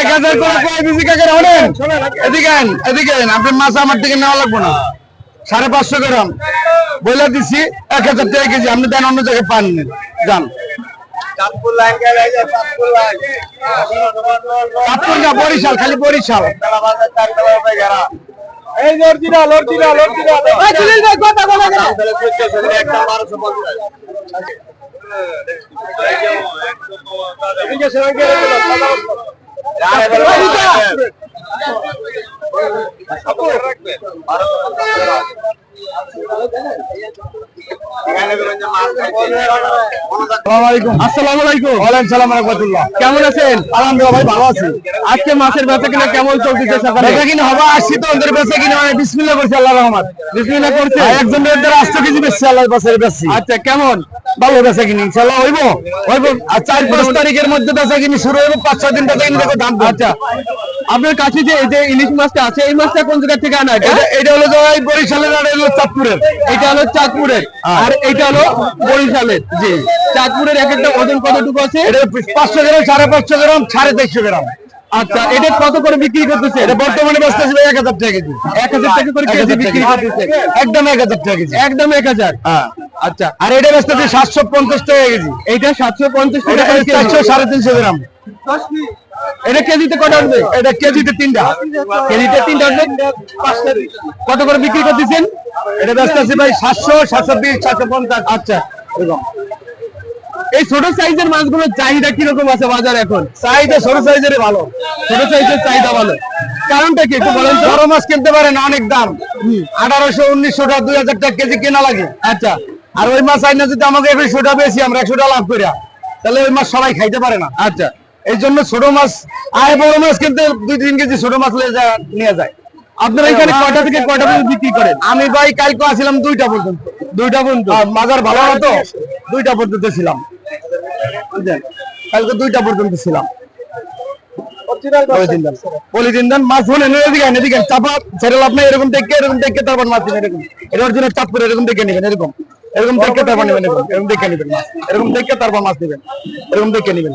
এক হাজার করে কয় বিজি কাকের হলেন? এদিকে এদিকে আপনার মাছ আমার থেকে নেওয়া লাগবে না। সাড়ে পাঁচশো গ্রাম বলে দিছি এক হাজার টাকা কেজি আপনি দেন অন্য জায়গায় পান। যান। বরিশাল খালি বরিশাল। এই যে অরিজিনাল অরিজিনাল অরিজিনাল। এদিকে সেদিকে আসসালামু আলাইকুম ওয়ালাইকুম সালাম রাহমাতুল্লাহ কেমন আছেন? আলহামদুলিল্লাহ ভাই ভালো আছি। আজকে মাছের বেচা কিনা কেমন চলতেছে সকালে? বেচা কিনা হবে আসছি তো ওদের বেচা কিনা মানে বিসমিল্লাহ করছি আল্লাহর রহমত। বিসমিল্লাহ করছে একজনের দ্বারা আষ্ট কেজি বেচছে আল্লাহর পাশের বেচছি। আচ্ছা কেমন? ভালো বেচা কিনি ইনশাআল্লাহ হইব। হইব আর চার পাঁচ তারিখের মধ্যে বেচা কিনি শুরু হইব পাঁচ ছয় দিন বেচা কিনি দেখো দাম আচ্ছা আপনার কাছে যে যে ইলিশ মাছটা আছে এই মাছটা কোন জায়গা থেকে আনা এটা হলো বরিশালের হলো চাঁদপুরের এটা হলো চাঁদপুরের আর এটা হলো বরিশালের। জি। চাঁদপুরের এক একটা ওজন কতটুকু আছে? এটা পাঁচশো গ্রাম সাড়ে পাঁচশো গ্রাম সাড়ে তেইশশো গ্রাম। আচ্ছা এটা কত করে বিক্রি করতেছে? এটা বর্তমানে বেচতেছে এক হাজার টাকা কেজি। এক হাজার টাকা করে কেজি বিক্রি করতেছে। একদম এক হাজার টাকা কেজি। একদম এক হাজার। হ্যাঁ। আচ্ছা। আর এটা বেচতেছে সাতশো পঞ্চাশ টাকা কেজি। এইটা সাতশো পঞ্চাশ টাকা চারশো সাড়ে তিনশো গ্রাম। এটা কেজিতে কত আসবে এটা কেজিতে তিনটা। কেজিতে তিনটা আসবে কত করে বিক্রি করতেছেন? এটা ব্যস্ত আছে ভাই সাতশো সাতশো বিশ সাতশো পঞ্চাশ আচ্ছা এরকম। এই ছোট সাইজের মাছগুলোর চাহিদা কীরকম আছে বাজার এখন? চাহিদা ছোট সাইজের ভালো। ছোট সাইজের চাহিদা ভালো। কারণটা কি একটু বলেন বড় মাছ কিনতে পারেন অনেক দাম। আঠারোশো উনিশশো টাকা দুই হাজার টাকা কেজি কেনা লাগে। আচ্ছা। আর ওই মাছ আইনা যদি আমাকে একশো টাকা বেশি আমরা একশো টাকা লাভ করি তাহলে ওই মাছ সবাই খাইতে পারে না। আচ্ছা। এই জন্য ছোট মাছ আয় বড় মাছ কিনতে দুই তিন কেজি ছোট মাছ নিয়ে যায়। আপনারা এখানে কয়টা থেকে কয়টা পর্যন্ত বিক্রি করেন? আমি ভাই কালকে আসছিলাম দুইটা পর্যন্ত। দুইটা পর্যন্ত? মাজার ভালো না তো দুইটা পর্যন্ত ছিলাম। বুঝলেন? কালকে দুইটা পর্যন্ত ছিলাম। পলিথিন দেন। পলিথিন মাছ হলে এদিকে এদিকে চাপা ছেড়ে লাভ নাই, এরকম দেখে এরকম দেখে তারপর মাছ এরকম। চাপ করে এরকম দেখে নেবেন এরকম। এরকম দেখে তারপর নেবেন এরকম। এরকম দেখে নেবেন মাছ এরকম দেখে তারপর মাছ নেবেন এরকম দেখে নেবেন।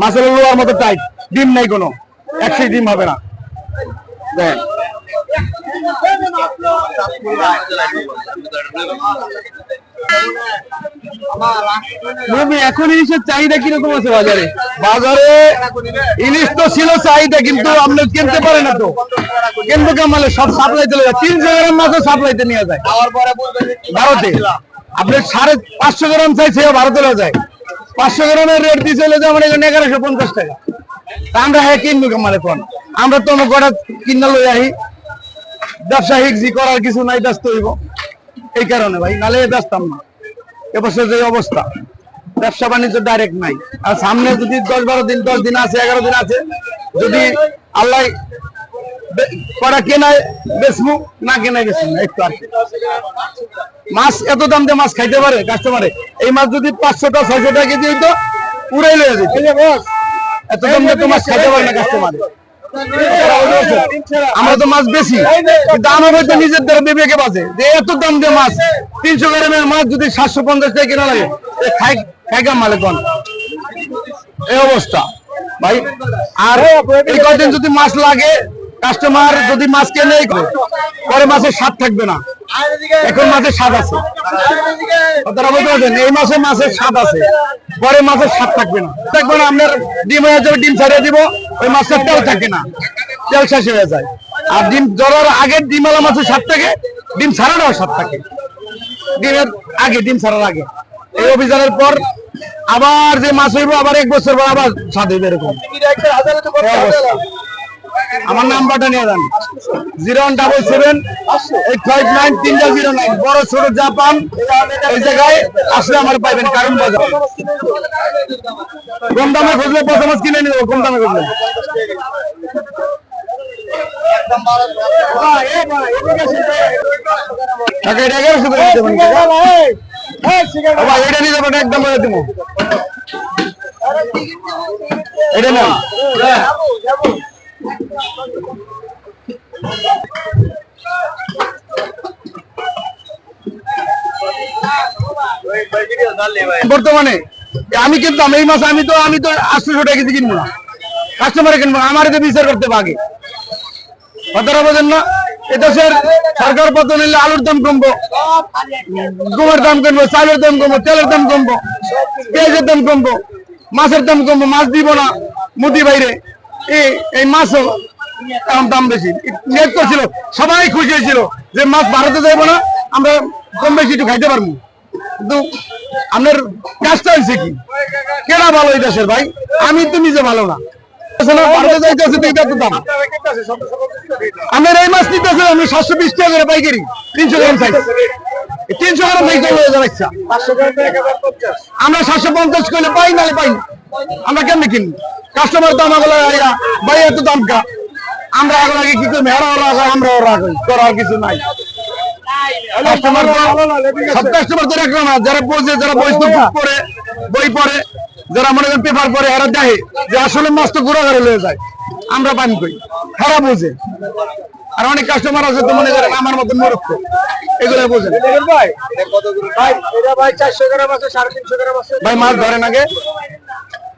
মাছের লোয়ার মতো টাইট। ডিম নাই কোনো। একশোই ডিম হবে না। দেখেন এখন ইলিশের চাহিদা কীরকম আছে বাজারে? বাজারে ইলিশ তো ছিল চাহিদা, কিন্তু আপনি কিনতে পারে না তো। কিন্তু সব সাপ্লাই চলে যায়। তিনশো গ্রাম মাছও সাপ্লাইতে নিয়ে যায়। ভারতে। আপনি সাড়ে পাঁচশো গ্রাম চাই সেও ভারতে যায়। পাঁচশো গ্রামের রেট দিয়ে চলে যায় আমার এখানে এগারোশো পঞ্চাশ টাকা। আমরা হ্যাঁ কিনবো কামালে কোন? আমরা তো আমার কিনা লই আহি। ব্যবসায়িক জি করার কিছু নাই ব্যস্ত হইব। এই কারণে ভাই নালে ব্যস্তাম না এবছর যে অবস্থা ব্যবসা বাণিজ্য ডাইরেক্ট নাই। আর সামনে যদি দশ বারো দিন দশ দিন আছে এগারো দিন আছে যদি আল্লাহ করা কেনায় বেচমু না কেনায় বেচমু না, একটু আর। মাছ এত দাম দিয়ে মাছ খাইতে পারে কাস্টমারে এই মাছ যদি পাঁচশো টাকা ছয়শো টাকা কেজি হইতো পুরাই লয়ে যেত এত দাম দিয়ে তো মাছ খাইতে পারে না কাস্টমারে আমরা তো মাছ বেশি আমার হয়তো নিজের দ্বারা বিবেকে বাজে। যে এত দাম দিয়ে মাছ, তিনশো গ্রামের মাছ যদি সাতশো পঞ্চাশ টাকা কেনা লাগে, এ খাই খাই মালে কোন এই অবস্থা। ভাই, আর এই কয়দিন যদি মাছ লাগে কাস্টমার যদি মাছ কেনে পরে মাছের স্বাদ থাকবে না। এখন মাছের স্বাদ আছে। এই মাসে মাছের স্বাদ আছে। পরে মাছের স্বাদ থাকবে না। থাকবে না, আপনার ডিম হয়ে যাবে, ডিম ছাড়িয়ে দিব। ওই মাছের তেল থাকে না। তেল শেষ হয়ে যায়। আর ডিম জ্বরার আগে ডিমওয়ালা মাছের স্বাদ থাকে ডিম ছাড়ানোর স্বাদ থাকে। ডিমের আগে ডিম ছাড়ার আগে। এই অভিযানের পর আবার যে মাছ হইব আবার এক বছর পর আবার স্বাদ হইবে এরকম। আমার নাম্বারটা নিয়ে যান। Zero one double seven eight five nine তিনটা জিরো নাইন। বড় ছোট জাপান, এই জায়গায় আসলে আমার পাইবেন কারণ বাজার। কম দামে খুঁজলে প্রথম কিনে নিব কম দামে খুঁজলে। এটা এটা নিয়ে একদম বলে এটা না বর্তমানে, আমি কিন্তু এই মাছ আমি তো আমি তো আটশোশো টাকা কেজি কিনবো না। কাস্টমারে কিনবো আমার তো বিচার করতে পাগে কথাটা বোঝেন না এদেশের সরকার পতন হলে আলুর দাম কমবো, গমের দাম কমবো, চালের দাম কমবো, তেলের দাম কমবো, পেঁয়াজের দাম কমবো, মাছের দাম কমবো, মাছ দিব না, মুদি বাইরে। এই মাছও দাম বেশি। নেট ছিল, সবাই খুশি হয়েছিল যে মাছ ভারতে যাইবো না, আমরা কম বেশি একটু খাইতে পারব। কিন্তু আপনার কাজটা হয়েছে কি? কেনা ভালো এই দেশের ভাই, আমি তো নিজে ভালো না। দাম। আমার সাতশো যাবে পঞ্চাশ আমরা সাতশো পঞ্চাশ করলে পাই নালে পাই না। আমরা কেমনি কিনি কাস্টমার তো আমাকে ভাই এত দাম কা আমরা আগে আগে কি করি হেরা ওরা আমরা ওরা করার কিছু নাই। কাস্টমার সব কাস্টমার তো একরকম যারা বোঝে যারা পড়ে বই পড়ে যারা মনে করেন পেপার পড়ে এরা দেখে যে আসলে মাছ তো ঘোরা ঘরে লয়ে যায়। আমরা পানি করি হেরা বোঝে। আর অনেক কাস্টমার আছে তো মনে করেন আমার মতন মরক্ষ এগুলো বোঝে ভাই ভাই ভাই চারশো গ্রাম আছে সাড়ে তিনশো গ্রাম আছে। ভাই মাছ ধরেন আগে।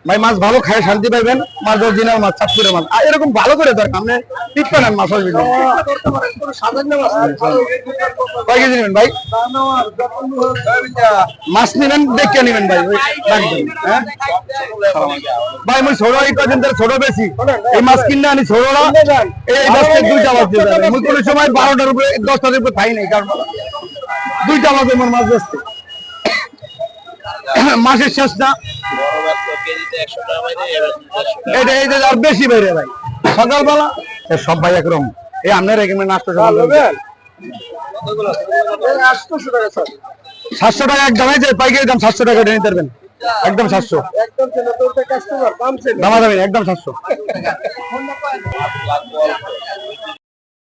ভাই, মাছ ভালো খায়, শান্তি পাইবেন। মাছ অরিজিনাল মাছ চাঁদপুরের মাছ। আর এরকম ভালো করে ধরেন আপনি ঠিক পারেন মাছ আসবে কয় কেজি নেবেন ভাই? মাছ নেবেন, দেখে নেবেন ভাই হ্যাঁ? ভাই, মই ছোট এই কদিন ধরে ছোট বেশি। এই মাছ কিনে আনি ছোট না এই দশটা দুইটা মাছ দিয়ে যাবে মই কোনো সময় বারোটার উপরে, দশটার উপরে খাই নাই, কারণ দুইটা মাছ মাছ বেচতে মাসের শেষ না। এটা এই যে আর বেশি বেড়ে ভাই। সকালবেলা সব ভাই একরকম। এই আপনার এখানে নাস্তা সকাল সাতশো টাকা এক দামে যে পাইকারি দাম সাতশো টাকা নিতে পারবেন। একদম সাতশো। একদম দামা দামি একদম সাতশো।